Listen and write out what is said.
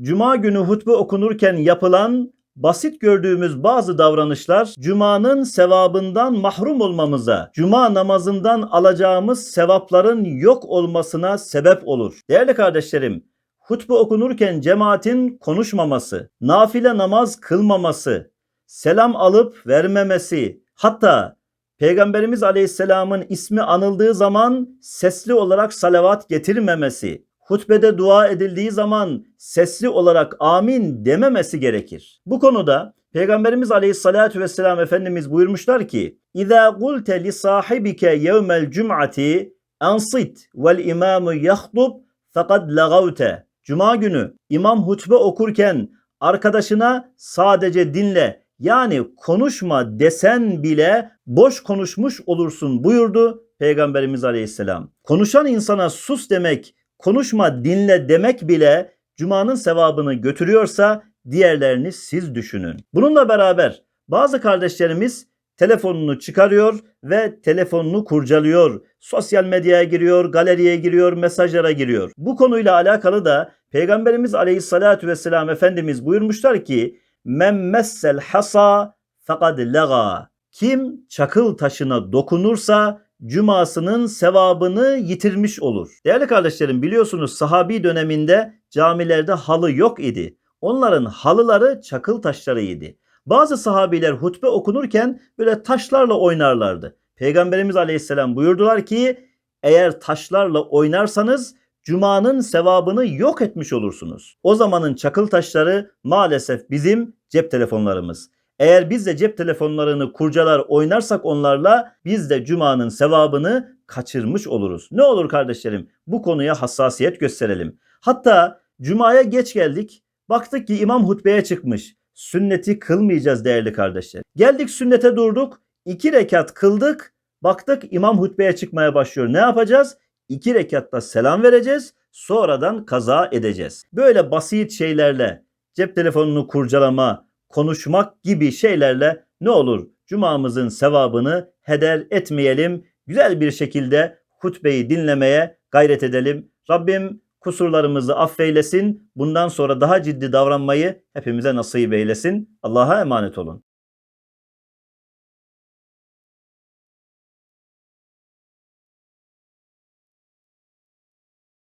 Cuma günü hutbe okunurken yapılan basit gördüğümüz bazı davranışlar Cuma'nın sevabından mahrum olmamıza, Cuma namazından alacağımız sevapların yok olmasına sebep olur. Değerli kardeşlerim, hutbe okunurken cemaatin konuşmaması, nafile namaz kılmaması, selam alıp vermemesi, hatta Peygamberimiz Aleyhisselam'ın ismi anıldığı zaman sesli olarak salavat getirmemesi, hutbede dua edildiği zaman sesli olarak amin dememesi gerekir. Bu konuda Peygamberimiz Aleyhisselatü Vesselam Efendimiz buyurmuşlar ki İzâ gulte li sahibike yevmel cum'ati ansit vel imamu yahdub fakat lagavte. Cuma günü imam hutbe okurken arkadaşına sadece dinle yani konuşma desen bile boş konuşmuş olursun buyurdu Peygamberimiz Aleyhisselam. Konuşan insana sus demek, konuşma dinle demek bile Cuma'nın sevabını götürüyorsa diğerlerini siz düşünün. Bununla beraber bazı kardeşlerimiz telefonunu çıkarıyor ve telefonunu kurcalıyor. Sosyal medyaya giriyor, galeriye giriyor, mesajlara giriyor. Bu konuyla alakalı da Peygamberimiz Aleyhisselatü Vesselam Efendimiz buyurmuşlar ki Men messel hasa fekad lega. Kim çakıl taşına dokunursa cumasının sevabını yitirmiş olur. Değerli kardeşlerim biliyorsunuz sahabi döneminde camilerde halı yok idi. Onların halıları çakıl taşlarıydı. Bazı sahabiler hutbe okunurken böyle taşlarla oynarlardı. Peygamberimiz Aleyhisselam buyurdular ki eğer taşlarla oynarsanız Cuma'nın sevabını yok etmiş olursunuz. O zamanın çakıl taşları maalesef bizim cep telefonlarımız. Eğer biz de cep telefonlarını kurcalar oynarsak onlarla biz de Cuma'nın sevabını kaçırmış oluruz. Ne olur kardeşlerim bu konuya hassasiyet gösterelim. Hatta Cuma'ya geç geldik. Baktık ki imam hutbeye çıkmış. Sünneti kılmayacağız değerli kardeşler. Geldik sünnete durduk. iki rekat kıldık. Baktık imam hutbeye çıkmaya başlıyor. Ne yapacağız? İki rekatta selam vereceğiz. Sonradan kaza edeceğiz. Böyle basit şeylerle cep telefonunu kurcalama, konuşmak gibi şeylerle ne olur cumamızın sevabını heder etmeyelim. Güzel bir şekilde hutbeyi dinlemeye gayret edelim. Rabbim kusurlarımızı affeylesin. Bundan sonra daha ciddi davranmayı hepimize nasip eylesin. Allah'a emanet olun.